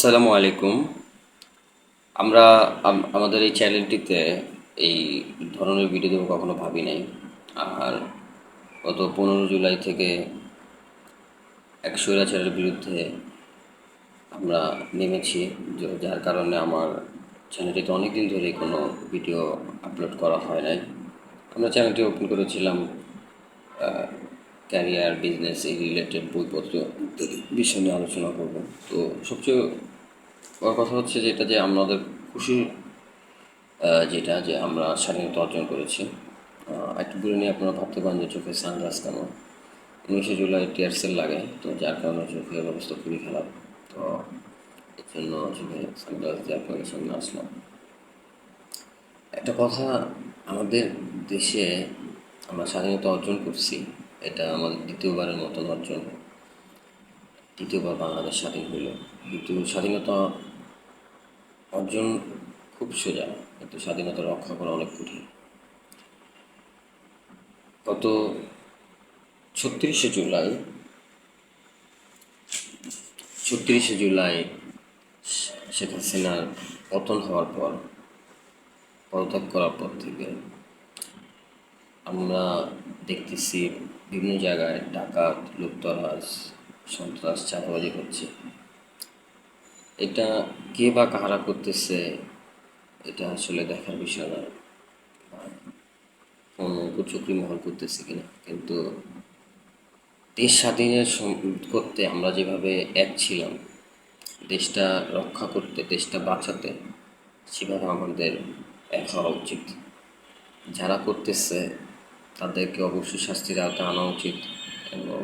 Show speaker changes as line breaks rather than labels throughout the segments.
আসসালামু আলাইকুম। আমরা আমাদের এই চ্যানেলটিতে এই ধরনের ভিডিও দেবো কখনো ভাবি নাই। আর গত পনেরো জুলাই থেকে এক স্বৈরাচারের বিরুদ্ধে আমরা নেমেছি যার কারণে আমার চ্যানেলটিতে অনেক দিন ধরেই কোনো ভিডিও আপলোড করা হয় নাই। আমরা চ্যানেলটি ওপেন করেছিলাম ক্যারিয়ার বিজনেস এই রিলেটেড বইপত্র বিষয় নিয়ে আলোচনা করব। তো সবচেয়ে বড় কথা হচ্ছে যেটা যে আমাদের খুশি যেটা যে আমরা স্বাধীনতা অর্জন করেছি। একটু দূরে নিয়ে আপনারা ভাবতে পারেন যে চোখে সানগ্লাস কেন? উনিশে জুলাই টিয়ার সেল লাগে তো যার কারণে চোখের অবস্থা খুবই খারাপ। তো এর জন্য চোখে সানগ্লাস দিয়ে আপনাদের সামনে আসলাম। একটা কথা আমাদের দেশে আমরা স্বাধীনতা অর্জন করছি। এটা আমাদের দ্বিতীয়বারের মতন অর্জন। দ্বিতীয়বার বাংলাদেশ স্বাধীন হইল। কিন্তু স্বাধীনতা অর্জন খুব সোজা। কিন্তু স্বাধীনতা রক্ষা করা অনেক কঠিন। গত ছত্রিশে জুলাই ছত্রিশে জুলাই শেখ হাসিনার পতন হওয়ার পর, পদত্যাগ করার পর থেকে আমরা দেখতেছি বিভিন্ন জায়গায় ডাকাত লুপ্তরাজ সন্ত্রাস, চাঁদাবাজি হচ্ছে। এটা কে বা কাহারা করতেছে, এটা আসলে দেখার বিষয় না। কোনো কুচক্রি মহল করতেছে কিনা। কিন্তু দেশ স্বাধীনের করতে আমরা যেভাবে এক ছিলাম, দেশটা রক্ষা করতে, দেশটা বাঁচাতে, সেভাবে আমাদের এক হওয়া উচিত। যারা করতেছে তাদেরকে অবশ্যই শাস্তির আওতায় আনা উচিত এবং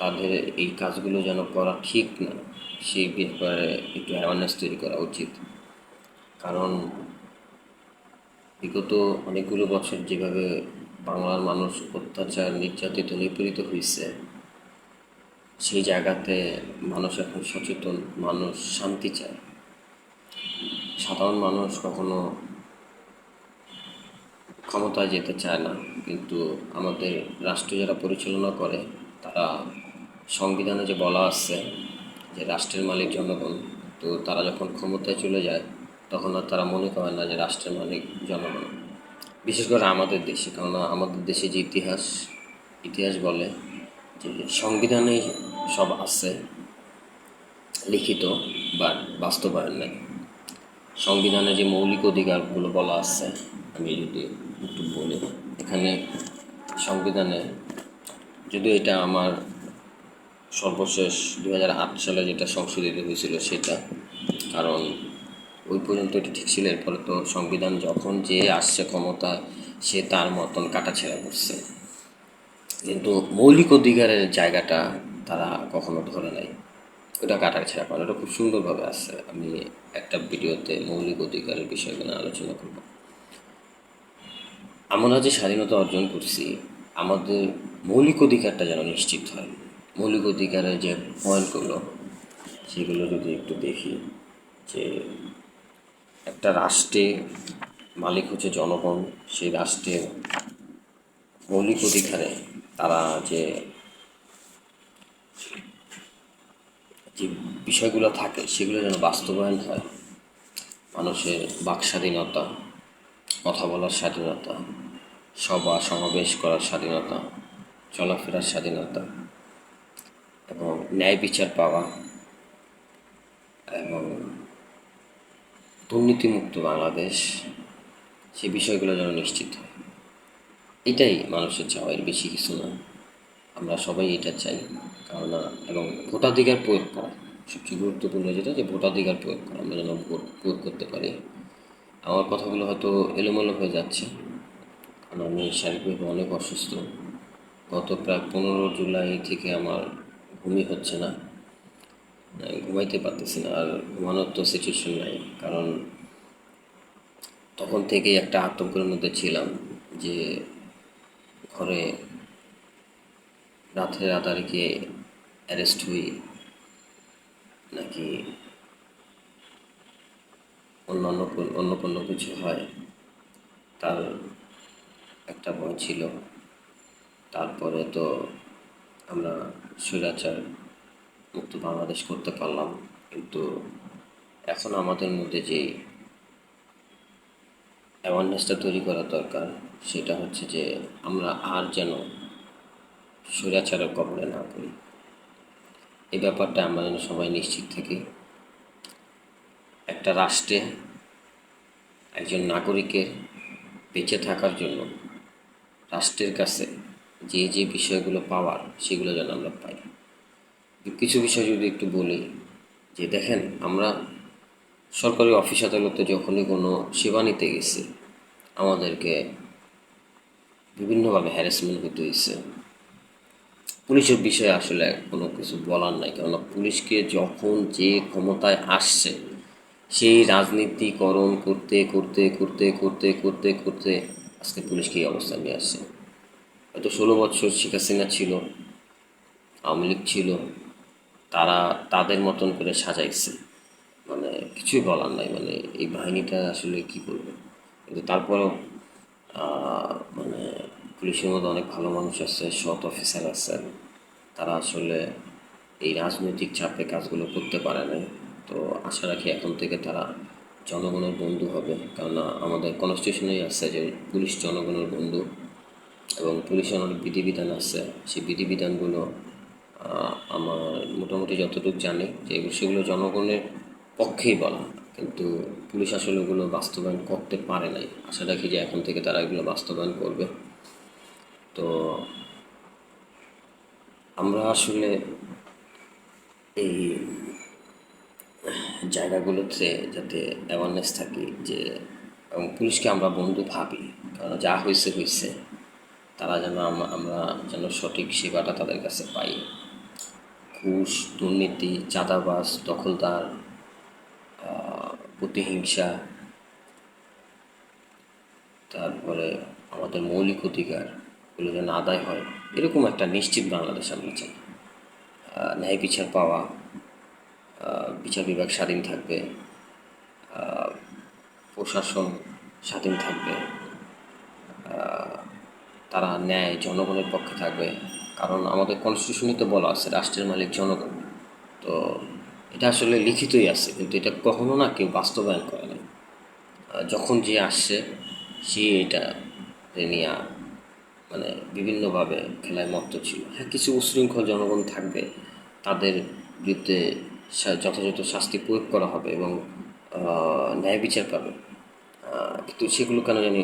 তাদের এই কাজগুলো যেন করা ঠিক না, সেই ব্যাপারে একটু অ্যাওয়ারনেস তৈরি করা উচিত। কারণ বিগত অনেকগুলো বছর যেভাবে বাংলার মানুষ অত্যাচার, নির্যাতিত, নিপীড়িত হয়েছে সেই জায়গাতে মানুষ এখন সচেতন, মানুষ শান্তি চায়। সাধারণ মানুষ কখনো ক্ষমতায় যেতে চায় না। কিন্তু আমাদের রাষ্ট্র যারা পরিচালনা করে, তারা সংবিধানে যে বলা আছে যে রাষ্ট্রের মালিক জনগণ, তো তারা যখন ক্ষমতায় চলে যায়, তখন আর তারা মনে করে না যে রাষ্ট্রের মালিক জনগণ। বিশেষ করে আমাদের দেশে কারণ আমাদের দেশে যে ইতিহাস ইতিহাস বলে যে সংবিধানে সব আছে, লিখিত বা বাস্তবায়ন নেই। সংবিধানে যে মৌলিক অধিকারগুলো বলা আছে, আমি যদি একটু বলি। এখানে সংবিধানে যদিও এটা আমার সর্বশেষ দু হাজার আট সালে যেটা সংশোধিত হয়েছিল সেটা, কারণ ওই পর্যন্ত এটা ঠিক ছিল। এরপরে তো সংবিধান যখন যে আসছে ক্ষমতা, সে তার মতন কাটাছেড়া করছে। কিন্তু মৌলিক অধিকারের জায়গাটা তারা কখনো ধরে নাই। ওটা কাটার ছেড়া করে, ওটা খুব সুন্দরভাবে আসছে আমি একটা ভিডিওতে মৌলিক অধিকারের বিষয়গুলো আলোচনা করব। আমরা যে স্বাধীনতা অর্জন করছি, আমাদের মৌলিক অধিকারটা যেন নিশ্চিত হয়। মৌলিক অধিকারের যে পয়েন্টগুলো, সেগুলো যদি একটু দেখি, যে একটা রাষ্ট্রে মালিক হচ্ছে জনগণ, সেই রাষ্ট্রের মৌলিক অধিকারে তারা যে যে বিষয়গুলো থাকে, সেগুলো যেন বাস্তবায়ন হয়। মানুষের বাক স্বাধীনতা কথা বলার স্বাধীনতা, সভা সমাবেশ করার স্বাধীনতা, চলাফেরার স্বাধীনতা এবং ন্যায় বিচার পাওয়া এবং দুর্নীতিমুক্ত বাংলাদেশ, সে বিষয়গুলো যেন নিশ্চিত হয়। এটাই মানুষের চাওয়া, এর বেশি কিছু না। আমরা সবাই এটা চাই কারণ এবং ভোটাধিকার প্রয়োগ করা সবচেয়ে গুরুত্বপূর্ণ যেটা যে ভোটাধিকার প্রয়োগ করা, আমরা যেন ভোট প্রয়োগ করতে পারি। আমার কথাগুলো হয়তো এলোমেলো হয়ে যাচ্ছে। কারণ আমি শারীরিকভাবে অনেক অসুস্থ। গত প্রায় পনেরো জুলাই থেকে আমার ঘুমই হচ্ছে না। ঘুমাইতে পারতেছি না আর ঘুমানোর তো সিচুয়েশন নাই। কারণ তখন থেকেই একটা আতঙ্কের মধ্যে ছিলাম যে ঘরে রাতের আধারে গিয়ে অ্যারেস্ট হই নাকি অন্যান্য অন্য কোনো কিছু হয়, তার একটা বই ছিল। তারপরে তো আমরা স্বৈরাচার মুক্ত বাংলাদেশ করতে পারলাম, কিন্তু এখন আমাদের মধ্যে যে অ্যাওয়ারনেসটা তৈরি করা দরকার, সেটা হচ্ছে যে আমরা আর যেন স্বৈরাচারের কবলে না পড়ি। এই ব্যাপারটা আমরা যেন সবাই নিশ্চিত থাকি। একটা রাষ্ট্রে একজন নাগরিকের বেঁচে থাকার জন্য রাষ্ট্রের কাছে যে যে বিষয়গুলো পাওয়ার সেগুলো যেন আমরা পাই। কিছু বিষয় যদি একটু বলি, যে দেখেন আমরা সরকারি অফিস আদালতে যখনই কোনো সেবা নিতে গেছি, আমাদেরকে বিভিন্নভাবে হ্যারাসমেন্ট হতে হয়েছে। পুলিশের বিষয়ে আসলে কোনো কিছু বলার নাই, কেননা পুলিশকে যখন যে ক্ষমতায় আসছে সেই রাজনীতিকরণ করতে করতে করতে করতে করতে করতে আজকে পুলিশকে এই অবস্থা নিয়ে আসছে? হয়তো ষোলো বছর শেখ হাসিনা ছিল, আওয়ামী লীগ ছিল, তারা তাদের মতন করে সাজাইছে। মানে কিছুই বলার নাই মানে এই বাহিনীটা আসলে কি করবে? কিন্তু তারপরেও মানে পুলিশের মধ্যে অনেক ভালো মানুষ আছে, সৎ অফিসার আছে তারা আসলে এই রাজনৈতিক চাপে কাজগুলো করতে পারে না তো আশা রাখি এখন থেকে তারা জনগণের বন্ধু হবে। কেননা আমাদের কনস্টিটিউশনেই আছে যে পুলিশ জনগণের বন্ধু এবং পুলিশের অনেক বিধিবিধান আছে। সেই বিধিবিধানগুলো আমার মোটামুটি যতটুকু জানি যে সেগুলো জনগণের পক্ষেই বলা। কিন্তু পুলিশ আসলে ওগুলো বাস্তবায়ন করতে পারে নাই। আশা রাখি যে এখন থেকে তারা এগুলো বাস্তবায়ন করবে। তো আমরা আসলে এই জায়গাগুলোতে যাতে অ্যাওয়ারনেস থাকে যে, এবং পুলিশকে আমরা বন্ধু ভাবি, কারণ যা হয়েছে হয়েছে তারা যেন আমরা যেন সঠিক সেবাটা তাদের কাছে পাই। ঘুষ, দুর্নীতি চাঁদাবাস দখলদার প্রতিহিংসা, তারপরে আমাদের মৌলিক অধিকার, এগুলো যেন আদায় হয়, এরকম একটা নিশ্চিত বাংলাদেশ আমরা চাই। ন্যায় বিচার পাওয়া বিচার বিভাগ স্বাধীন থাকবে প্রশাসন স্বাধীন থাকবে তারা ন্যায় জনগণের পক্ষে থাকবে। কারণ আমাদের কনস্টিটিউশনে তো বলা আছে, রাষ্ট্রের মালিক জনগণ। তো এটা আসলে লিখিতই আছে, কিন্তু এটা কখনো না কেউ বাস্তবায়ন করে না যখন যে আসছে, সে এটা নিয়ে মানে বিভিন্নভাবে খেলায় মত্ত ছিল। হ্যাঁ কিছু উশৃঙ্খল জনগণ থাকবে, তাদের বিরুদ্ধে যথাযথ শাস্তি প্রয়োগ করা হবে এবং ন্যায় বিচার পাবে। কিন্তু সেগুলো কেন জানি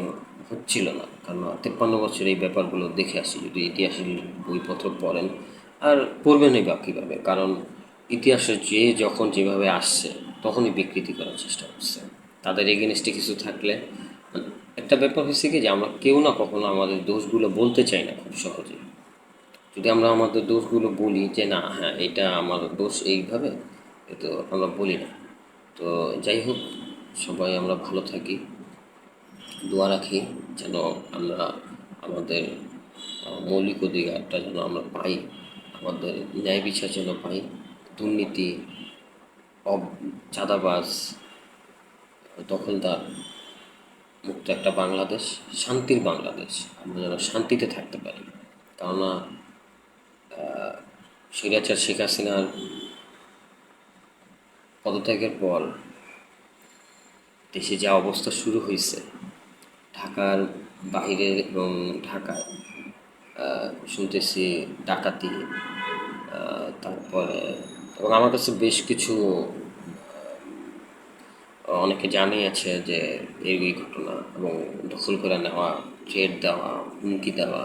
হচ্ছিল না। কারণ তেপ্পান্ন বছর এই ব্যাপারগুলো দেখে আসি, যদি ইতিহাসের বইপত্র পড়েন। আর পড়বেনই বা কীভাবে? কারণ ইতিহাসে যে যখন যেভাবে আসছে, তখনই বিকৃতি করার চেষ্টা করছে। তাদের এগেনস্টে কিছু থাকলে মানে একটা ব্যাপার হয়েছে কি যে, আমরা কেউ না কখনো আমাদের দোষগুলো বলতে চাই না খুব সহজে যদি আমরা আমাদের দোষগুলো বলি যে, না হ্যাঁ এটা আমার দোষ এইভাবে এ তো আমরা বলি না। তো যাই হোক সবাই আমরা ভালো থাকি দোয়া রাখি যেন আমরা আমাদের মৌলিক অধিকারটা যেন আমরা পাই আমাদের ন্যায় বিচার যেন পাই দুর্নীতি অব চাঁদাবাজ দখলদার মুক্ত একটা বাংলাদেশ শান্তির বাংলাদেশ আমরা যেন শান্তিতে থাকতে পারি। কেননা আহ, স্বৈরাচার শেখ হাসিনার পদত্যাগের পর দেশে যা অবস্থা শুরু হয়েছে, ঢাকার বাহিরে এবং ঢাকায় শুনতেছি ডাকাতি তারপরে এবং আমার কাছে বেশ কিছু অনেকে অনেকে জানিয়েছে যে এই ঘটনা এবং দখল করে নেওয়া ট্রেড দেওয়া, হুমকি দেওয়া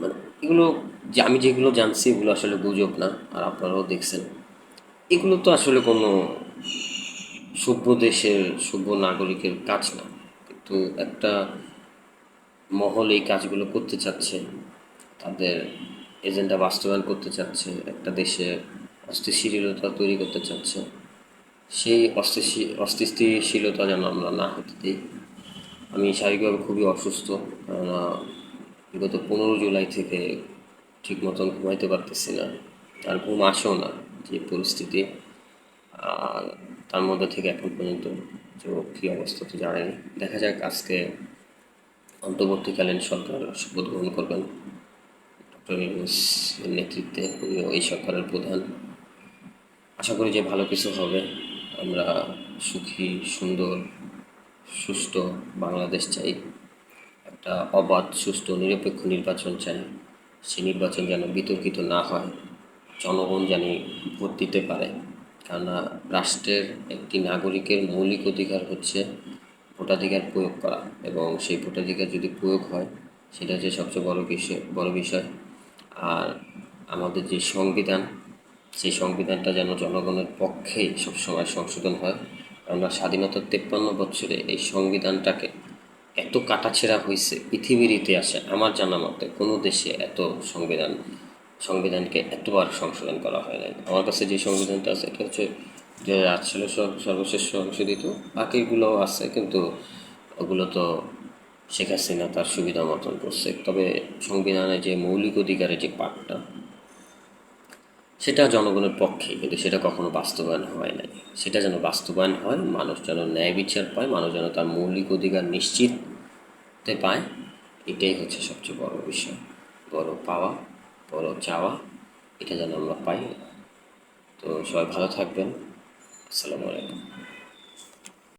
মানে এগুলো যে আমি যেগুলো জানছি এগুলো আসলে গুজব না, আর আপনারাও দেখছেন। এগুলো তো আসলে কোনো সভ্য দেশের, সভ্য নাগরিকের কাজ না। কিন্তু একটা মহল এই কাজগুলো করতে চাচ্ছে, তাদের এজেন্ডা বাস্তবায়ন করতে চাচ্ছে, একটা দেশে অস্থিতিশীলতা তৈরি করতে চাচ্ছে, সেই অস্থিশী- অস্থিতিশীলতা যেন আমরা না হতে দিই। আমি শারীরিকভাবে খুবই অসুস্থ, কেননা বিগত পনেরো জুলাই থেকে ঠিক মতন ঘুমাইতে পারতেছি না, আর ঘুম আসেও না। যে পরিস্থিতি তার মধ্যে থেকে এখন পর্যন্ত যে কী অবস্থা তো জানেন দেখা যাক আজকে অন্তর্বর্তীকালীন সরকার শপথ গ্রহণ করবেন। ডক্টর নেতৃত্বে উনিও এই সরকারের প্রধান। আশা করি যে ভালো কিছু হবে। আমরা সুখী, সুন্দর, সুস্থ বাংলাদেশ চাই। একটা অবাধ সুস্থ নিরপেক্ষ নির্বাচন চাই। সেই নির্বাচন যেন বিতর্কিত না হয়। জনগণ জানি ভোট দিতে পারে। কেননা রাষ্ট্রের একটি নাগরিকের মৌলিক অধিকার হচ্ছে ভোটাধিকার প্রয়োগ করা এবং সেই ভোটাধিকার যদি প্রয়োগ হয়, সেটা হচ্ছে সবচেয়ে বড় বিষয় বড় বিষয়। আর আমাদের যে সংবিধান, সেই সংবিধানটা যেন জনগণের পক্ষেই সবসময় সংশোধন হয়। আমরা স্বাধীনতার তেপ্পান্ন বছরে এই সংবিধানটাকে এত কাটাছেঁড়া হয়েছে পৃথিবীর ইতিহাসে, আমার জানা মতে কোনো দেশে এত সংবিধান সংবিধানকে এতবার সংশোধন করা হয় নাই। আমার কাছে যে সংবিধানটা আছে, এটা হচ্ছে দু হাজার আট সালে সর- সর্বশেষ সংশোধিত। বাকিগুলোও আছে, কিন্তু ওগুলো তো শেখ হাসিনা তার সুবিধা মতন করছে। তবে সংবিধানে যে মৌলিক অধিকারের যে পাঠটা, সেটা জনগণের পক্ষে, কিন্তু সেটা কখনো বাস্তবায়ন হয় নাই। সেটা যেন বাস্তবায়ন হয়, মানুষ যেন ন্যায় বিচার পায়, মানুষ যেন তার মৌলিক অধিকার নিশ্চিততে পায়, এটাই হচ্ছে সবচেয়ে বড় বিষয়, বড় পাওয়া বড় চাওয়া এটা যেন আমরা পাই তো সবাই ভালো থাকবেন। আসসালামু আলাইকুম।